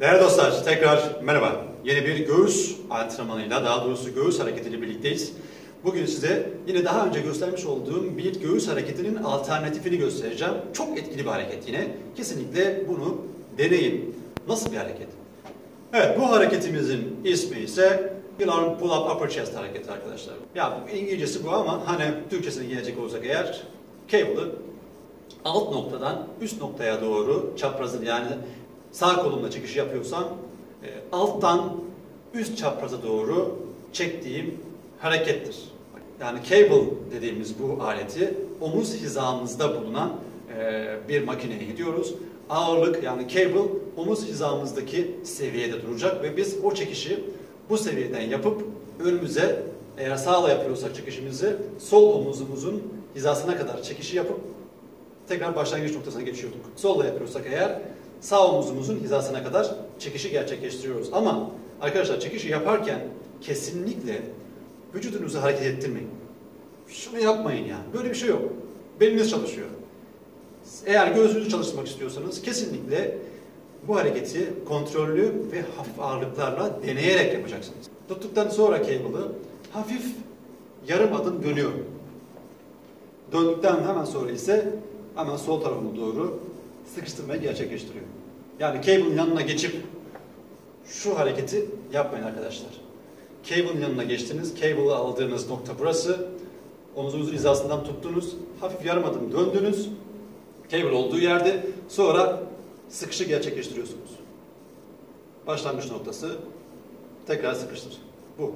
Değerli dostlar tekrar merhaba. Yeni bir göğüs antrenmanıyla daha doğrusu göğüs hareketiyle birlikteyiz. Bugün size yine daha önce göstermiş olduğum bir göğüs hareketinin alternatifini göstereceğim. Çok etkili bir hareket yine. Kesinlikle bunu deneyin. Nasıl bir hareket? Evet bu hareketimizin ismi ise Arm Pull Up Upper Chest hareketi arkadaşlar. Ya İngilizcesi bu ama hani Türkçesine gelecek olsak eğer cable'ı alt noktadan üst noktaya doğru çaprazın yani sağ kolumla çekiş yapıyorsam e, alttan üst çapraza doğru çektiğim harekettir. Yani cable dediğimiz bu aleti omuz hizamızda bulunan e, bir makineye gidiyoruz. Ağırlık yani cable omuz hizamızdaki seviyede duracak ve biz o çekişi bu seviyeden yapıp önümüze eğer sağla yapıyorsak çekişimizi sol omuzumuzun hizasına kadar çekişi yapıp tekrar başlangıç noktasına geçiyorduk. Solla yapıyorsak eğer sağ omuzumuzun hizasına kadar çekişi gerçekleştiriyoruz. Ama arkadaşlar çekişi yaparken kesinlikle vücudunuzu hareket ettirmeyin. Şunu yapmayın ya. Böyle bir şey yok. Beliniz çalışıyor. Eğer göğsünüzü çalıştırmak istiyorsanız kesinlikle bu hareketi kontrollü ve hafif ağırlıklarla deneyerek yapacaksınız. Tuttuktan sonra cable'ı hafif yarım adım dönüyor. Döndükten hemen sonra ise hemen sol tarafına doğru sıkıştırmayı gerçekleştiriyor. Yani cable'ın yanına geçip şu hareketi yapmayın arkadaşlar. Cable'ın yanına geçtiniz, cable'ı aldığınız nokta burası. Omuzunuzun hizasından tuttunuz, hafif yarım adım döndünüz. Cable olduğu yerde sonra sıkışı gerçekleştiriyorsunuz. Başlangıç noktası tekrar sıkıştır. Bu.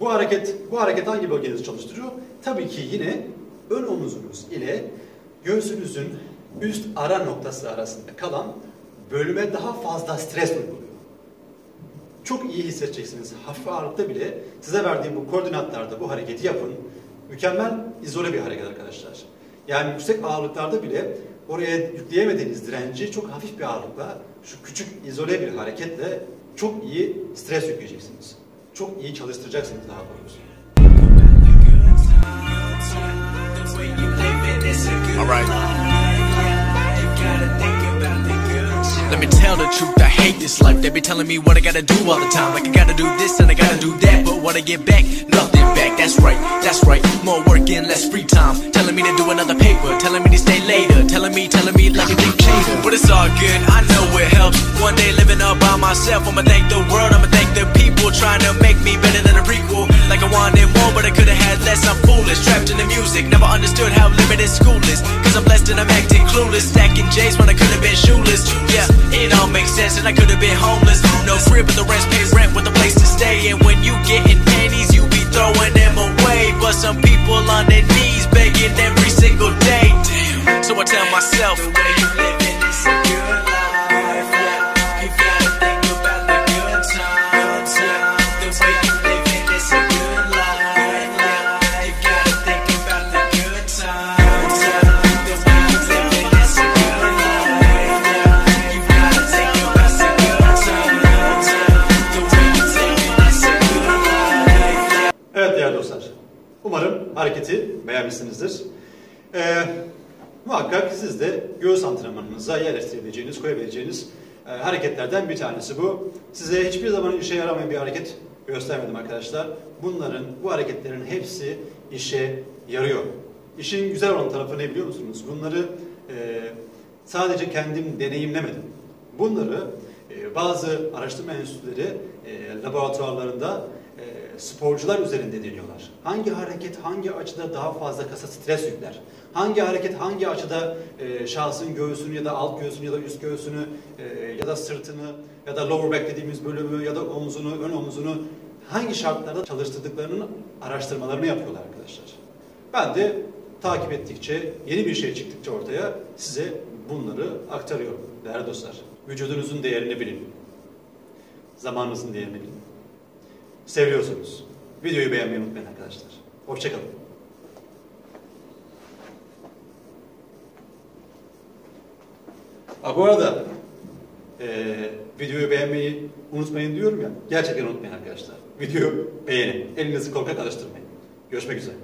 Bu hareket bu hareket hangi bölgenizi çalıştırıyor? Tabii ki yine ön omuzunuz ile göğsünüzün üst ara noktası arasında kalan bölüme daha fazla stres uyguluyor. Çok iyi hissedeceksiniz. Hafif ağırlıkta bile size verdiğim bu koordinatlarda bu hareketi yapın. Mükemmel izole bir hareket arkadaşlar. Yani yüksek ağırlıklarda bile oraya yükleyemediğiniz direnci çok hafif bir ağırlıkla şu küçük izole bir hareketle çok iyi stres yükleyeceksiniz. Çok iyi çalıştıracaksınız daha doğrusu. Let me tell the truth, I hate this life. They be telling me what I gotta do all the time. Like I gotta do this and I gotta do that. But what I get back, nothing back. That's right, that's right. More work and less free time. Telling me to do another paper. Telling me to stay later. Telling me, telling me like a dictator. But it's all good, I know it helps. One day living all by myself. I'ma thank the world, I'ma thank the people. Trying to make me better than a prequel. Like I wanted more, but I could've had less. I'm foolish, trapped in the music. Never understood how limited school is. Cause I'm blessed and I'm acting clueless. Stacking J's when I could've been shoeless. Yeah, it all makes sense, and I could've been homeless. No crib, but the rest pays rent with a place to stay. And when you getting pennies, you be throwing them away. But some people on their knees begging every single day. So I tell myself, hareketi beğenmişsinizdir. Ee, muhakkak siz de göğüs antrenmanınıza yerleştirebileceğiniz, koyabileceğiniz e, hareketlerden bir tanesi bu. Size hiçbir zaman işe yaramayan bir hareket göstermedim arkadaşlar. Bunların, bu hareketlerin hepsi işe yarıyor. İşin güzel olan tarafı ne biliyor musunuz? Bunları e, sadece kendim deneyimlemedim. Bunları e, bazı araştırma enstitüleri e, laboratuvarlarında e, sporcular üzerinde deniyorlar. Hangi hareket hangi açıda daha fazla kasa stres yükler? Hangi hareket hangi açıda e, şahsın göğsünü ya da alt göğsünü ya da üst göğsünü e, ya da sırtını ya da lower back dediğimiz bölümü ya da omzunu, ön omzunu hangi şartlarda çalıştırdıklarının araştırmalarını yapıyorlar arkadaşlar. Ben de takip ettikçe, yeni bir şey çıktıkça ortaya size bunları aktarıyorum değerli dostlar. Vücudunuzun değerini bilin. Zamanınızın değerini bilin. Seviyorsunuz. Videoyu beğenmeyi unutmayın arkadaşlar. Hoşçakalın. Ha, bu arada eee, videoyu beğenmeyi unutmayın diyorum ya. Gerçekten unutmayın arkadaşlar. Videoyu beğenin. Elinizi korkak alıştırmayın. Görüşmek üzere.